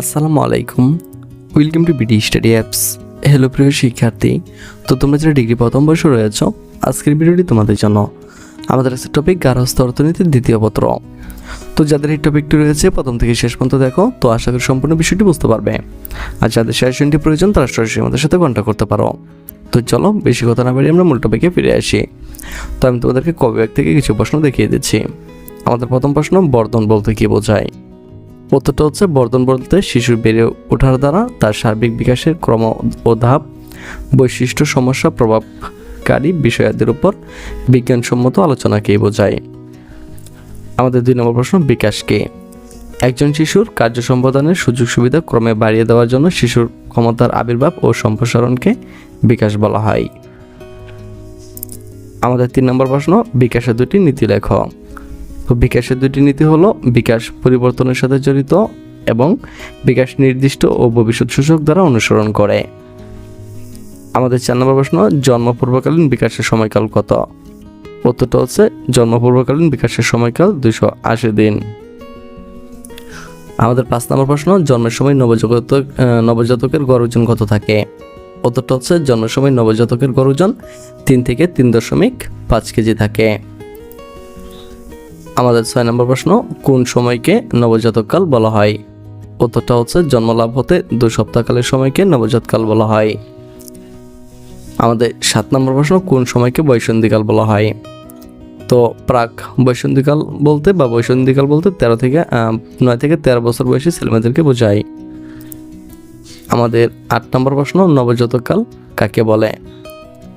আসসালামু আলাইকুম। Welcome to BD study apps hello প্রিয় শিক্ষার্থী। তো তোমরা যারা ডিগ্রি প্রথম বর্ষ রয়েছ আজকের ভিডিওটি তোমাদের জন্য। আমাদের আছে টপিক গার্হস্থ অর্থনীতির দ্বিতীয় পত্র। তো যাদের এই টপিকটি রয়েছে, প্রথম থেকে শেষ পর্যন্ত দেখো, তো আশা করি সম্পূর্ণ বিষয়টি বুঝতে পারবে। আর যাদের সাজেশনটি প্রয়োজন, তারা সরাসরি আমাদের সাথে কন্ট্যাক্ট করতে পারো। তো চলো, বেশি কথা না বাড়িয়ে আমরা মূল টপিকে ফিরে আসি। তো আমি তোমাদেরকে কবে থেকে কিছু প্রশ্ন দেখিয়ে দিচ্ছি। আমাদের প্রথম প্রশ্ন বর্ধন বলতে কি বোঝায়? উত্তরটা হচ্ছে বর্ধন বলতে শিশুর বেড়ে ওঠার দ্বারা তার সার্বিক বিকাশের ক্রম ও ধাপ, বৈশিষ্ট্য, সমস্যা, প্রভাবকারী বিষয়াদের উপর বিজ্ঞানসম্মত আলোচনাকেই বোঝায়। আমাদের দুই নম্বর প্রশ্ন বিকাশকে একজন শিশুর কার্য সম্পাদনের সুযোগ সুবিধা ক্রমে বাড়িয়ে দেওয়ার জন্য শিশুর ক্ষমতার আবির্ভাব ও সম্প্রসারণকে বিকাশ বলা হয়। আমাদের তিন নম্বর প্রশ্ন, বিকাশের দুটি নীতি লেখ। তো বিকাশের দুটি নীতি হলো বিকাশ পরিবর্তনের সাথে জড়িত এবং বিকাশ নির্দিষ্ট ও ভবিষ্যৎ সূচক দ্বারা অনুসরণ করে। আমাদের চার নম্বর প্রশ্ন জন্মপূর্বকালীন বিকাশের সময়কাল কত? উত্তরটা হচ্ছে জন্মপূর্বকালীন বিকাশের সময়কাল দুইশো আশি দিন। আমাদের পাঁচ নম্বর প্রশ্ন, জন্মের সময় নবজাতক নবজাতকের গড় ওজন কত থাকে? উত্তরটা হচ্ছে জন্মের সময় নবজাতকের গড় ওজন তিন থেকে তিন দশমিক পাঁচ কেজি থাকে। আমাদের ছয় নম্বর প্রশ্ন, কোন সময়কে নবজাতককাল বলা হয়? উত্তরটা হচ্ছে জন্মলাভ হতে দুই সপ্তাহকালের সময়কে নবজাতকাল বলা হয়। আমাদের সাত নম্বর প্রশ্ন, কোন সময়কে বৈসন্ধিকাল বলা হয়? তো প্রাক বৈসন্ধিকাল বলতে বা বৈসন্ধিকাল বলতে তেরো থেকে নয় থেকে তেরো বছর বয়সী ছেলেমেয়েদেরকে বোঝায়। আমাদের আট নম্বর প্রশ্ন নবজাতককাল কাকে বলে?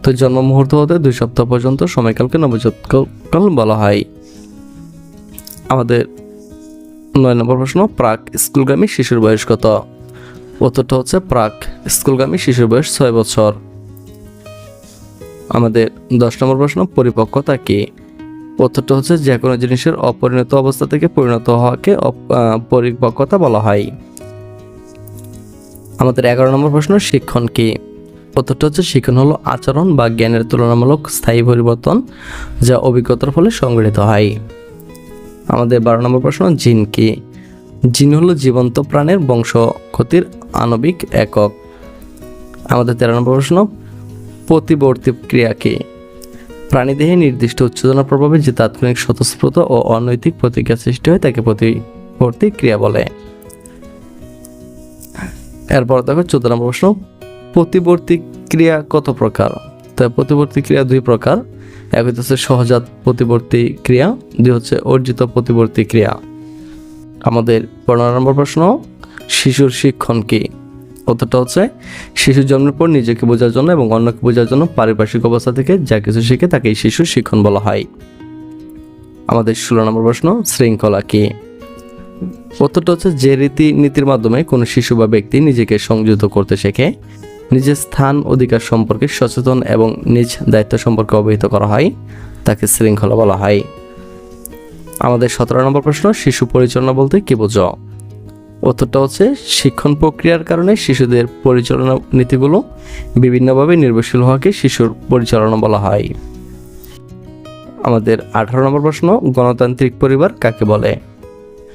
তো জন্ম মুহূর্ত হতে দুই সপ্তাহ পর্যন্ত সময়কালকে নবজাতককাল বলা হয়। আমাদের নয় নম্বর প্রশ্ন, প্রাক স্কুলগামী শিশুর বয়স কত? উত্তরটা হচ্ছে প্রাক স্কুলগামী শিশুর বয়স ছয় বছর। আমাদের দশ নম্বর প্রশ্ন, পরিপক্কতা কি? উত্তরটা হচ্ছে যে কোনো জিনিসের অপরিণত অবস্থা থেকে পরিণত হওয়াকে পরিপক্কতা বলা হয়। আমাদের এগারো নম্বর প্রশ্ন, শিক্ষণ কি? উত্তরটা হচ্ছে শিক্ষণ হলো আচরণ বা জ্ঞানের তুলনামূলক স্থায়ী পরিবর্তন যা অভিজ্ঞতার ফলে সংগঠিত হয়। আমাদের বারো নম্বর প্রশ্ন, জিন কি? জিন হলো জীবন্ত প্রাণের বংশ ক্ষতির আণবিক একক। আমাদের তেরো নম্বর প্রশ্ন, প্রতিবর্তী ক্রিয়া কি? প্রাণীদেহে নির্দিষ্ট উচ্চতনা প্রভাবে যে তাৎক্ষণিক স্বতঃস্ফূর্ত ও অনৈতিক প্রতিক্রিয়া সৃষ্টি হয় তাকে প্রতিবর্তী ক্রিয়া বলে। এরপর দেখো চোদ্দ নম্বর প্রশ্ন, প্রতিবর্তী ক্রিয়া কত প্রকার? তাই প্রতিবর্তী ক্রিয়া দুই প্রকার। এক হচ্ছে সহজাত প্রতিবর্তী ক্রিয়া, দুই হচ্ছে অর্জিত প্রতিবর্তী ক্রিয়া। আমাদের পনেরো নম্বর প্রশ্ন, শিশুর শিক্ষণ কি? উত্তরটা হচ্ছে, শিশু জন্মের পর নিজেকে বোঝার জন্য এবং অন্যকে বোঝার জন্য পারিপার্শ্বিক অবস্থা থেকে যা কিছু শিখে তাকে শিশুর শিক্ষণ বলা হয়। আমাদের ষোলো নম্বর প্রশ্ন, শৃঙ্খলা কি? উত্তরটা হচ্ছে যে রীতি নীতির মাধ্যমে কোনো শিশু বা ব্যক্তি নিজেকে সংযুক্ত করতে শেখে। নিজের স্থান, অধিকার সম্পর্কে সচেতন এবং নিজ দায়িত্ব সম্পর্কে অবহিত করা হয়। তাকে শৃঙ্খলা বলা হয়। আমাদের সতেরো নম্বর প্রশ্ন, শিশু পরিচালনা বলতে কি বোঝো? উত্তরটা হচ্ছে, শিক্ষণ প্রক্রিয়ার কারণে শিশুদের পরিচালনা নীতিগুলো বিভিন্নভাবে নির্ভরশীল হওয়াকে শিশুর পরিচালনা বলা হয়। আমাদের আঠারো নম্বর প্রশ্ন, গণতান্ত্রিক পরিবার কাকে বলে?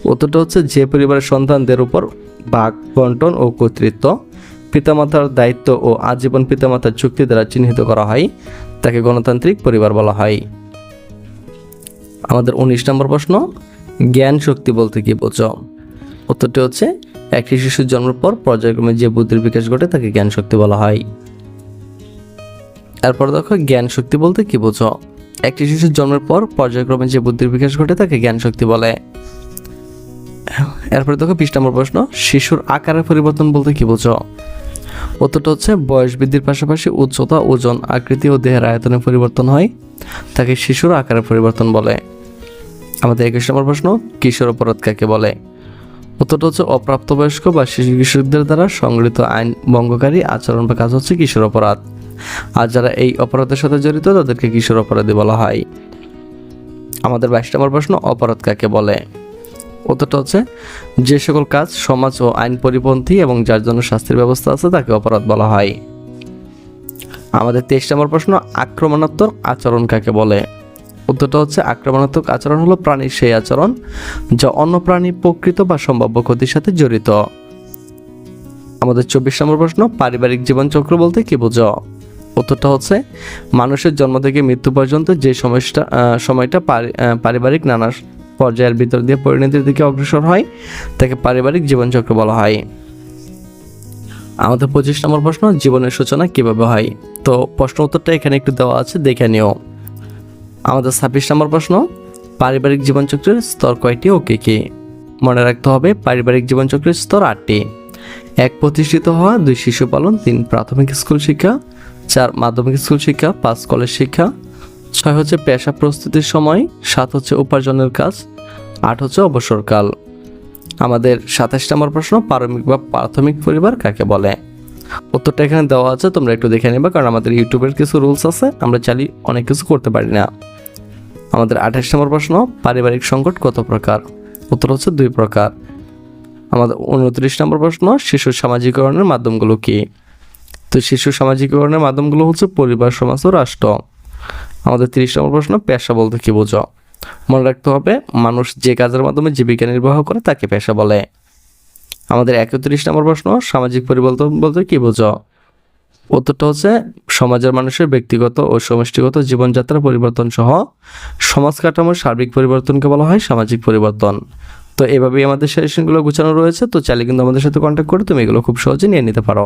উত্তরটা হচ্ছে, যে পরিবারের সন্তানদের উপর বাঘ বন্টন ও কর্তৃত্ব পিতামাতার দায়িত্ব ও আজীবন পিতামাতার চুক্তি দ্বারা চিহ্নিত করা হয়, তাকে গণতান্ত্রিক পরিবার বলা হয়। আমাদের উনিশ নম্বর প্রশ্ন জ্ঞান শক্তি বলতে কি বোঝো? উত্তরটি হচ্ছে, একটি শিশুর জন্মের পর পর্যায়ক্রমে যে বুদ্ধির বিকাশ ঘটে তাকে জ্ঞান শক্তি বলা হয়। এরপর দেখো জ্ঞান শক্তি বলতে কি বোঝো? একটি শিশুর জন্মের পর পর্যায়ক্রমে যে বুদ্ধির বিকাশ ঘটে তাকে জ্ঞান শক্তি বলে। এরপরে দেখো, বিশ নম্বর প্রশ্ন, শিশুর আকারের পরিবর্তন বলতে কি বোঝো? উত্তরটা হচ্ছে বয়স বৃদ্ধির পাশাপাশি উচ্চতা, ওজন, আকৃতি ও দেহের আয়তনে পরিবর্তন হয়। তাকে শিশুর আকারের পরিবর্তন বলে। আমাদের একুশ নম্বর প্রশ্ন, কিশোর অপরাধ কাকে বলে? উত্তরটা হচ্ছে অপ্রাপ্তবয়স্ক বা শিশু কিশোরদের দ্বারা সংগৃহীত আইন ভঙ্গকারী আচরণ বা কাজ হচ্ছে কিশোর অপরাধ। আর যারা এই অপরাধের সাথে জড়িত, তাদেরকে কিশোর অপরাধী বলা হয়। আমাদের বাইশ নম্বর প্রশ্ন, অপরাধ কাকে বলে? উত্তরটা হচ্ছে যে সকল কাজ সমাজ ও আইন পরিপন্থী এবং যার জন্য শাস্তির ব্যবস্থা আছে তাকে অপরাধ বলা হয়। আমাদের তেইশ নম্বর প্রশ্ন, আক্রমণাত্মক আচরণ কাকে বলে? উত্তরটা হচ্ছে, আক্রমণাত্মক আচরণ হলো প্রাণীর সেই আচরণ যা অন্য প্রাণী প্রকৃত বা সম্ভাব্য ক্ষতির সাথে জড়িত। আমাদের চব্বিশ নম্বর প্রশ্ন, পারিবারিক জীবনচক্র বলতে কি বোঝো? উত্তরটা হচ্ছে, মানুষের জন্ম থেকে মৃত্যু পর্যন্ত যে সময়টা সময়টা পারিবারিক নানা পর্যায়ের ভিতর দিয়ে পরিণতির দিকে অগ্রসর হয়, তাকে পারিবারিক জীবনচক্র বলা হয়। আমাদের পঁচিশ নম্বর প্রশ্ন, জীবনের সূচনা কীভাবে হয়? তো প্রশ্ন উত্তরটা এখানে একটু দেওয়া আছে, দেখে নিও। আমাদের ছাব্বিশ নম্বর প্রশ্ন, পারিবারিক জীবনচক্রের স্তর কয়টি ও কী কী? মনে রাখতে হবে, পারিবারিক জীবনচক্রের স্তর আটটি। এক প্রতিষ্ঠিত হওয়া, দুই শিশু পালন, তিন প্রাথমিক স্কুল শিক্ষা, চার মাধ্যমিক স্কুল শিক্ষা, পাঁচ কলেজ শিক্ষা ছয় হচ্ছে পেশা প্রস্তুতির সময়, সাত হচ্ছে উপার্জনের কাজ, আট হচ্ছে অবসরকাল। আমাদের সাতাশ নম্বর প্রশ্ন পারমিক বা প্রাথমিক পরিবার কাকে বলে? উত্তরটা এখানে দেওয়া আছে, তোমরা একটু দেখে নেবে, কারণ আমাদের ইউটিউবের কিছু রুলস আছে, আমরা চালি অনেক কিছু করতে পারি না। আমাদের আঠাশ নম্বর প্রশ্ন, পারিবারিক সংকট কত প্রকার? উত্তর হচ্ছে দুই প্রকার। আমাদের উনত্রিশ নম্বর প্রশ্ন, শিশু সামাজিকরণের মাধ্যমগুলো কি? তো শিশু সামাজিকরণের মাধ্যমগুলো হচ্ছে পরিবার, সমাজ ও রাষ্ট্র। আমাদের তিরিশ নম্বর প্রশ্ন, পেশা বলতে কি বোঝো? মনে রাখতে হবে, মানুষ যে কাজের মাধ্যমে জীবিকা নির্বাহ করে তাকে পেশা বলে। আমাদের একত্রিশ নম্বর প্রশ্ন, সামাজিক পরিবর্তন বলতে কি বোঝো? উত্তরটা হচ্ছে, সমাজের মানুষের ব্যক্তিগত ও সমষ্টিগত জীবনযাত্রার পরিবর্তন সহ সমাজ কাঠামোর সার্বিক পরিবর্তনকে বলা হয় সামাজিক পরিবর্তন। তো এভাবেই আমাদের সেশনগুলো গুছানো রয়েছে, তো চাইলে কিন্তু আমাদের সাথে কন্ট্যাক্ট করে তুমি এগুলো খুব সহজে নিয়ে নিতে পারো।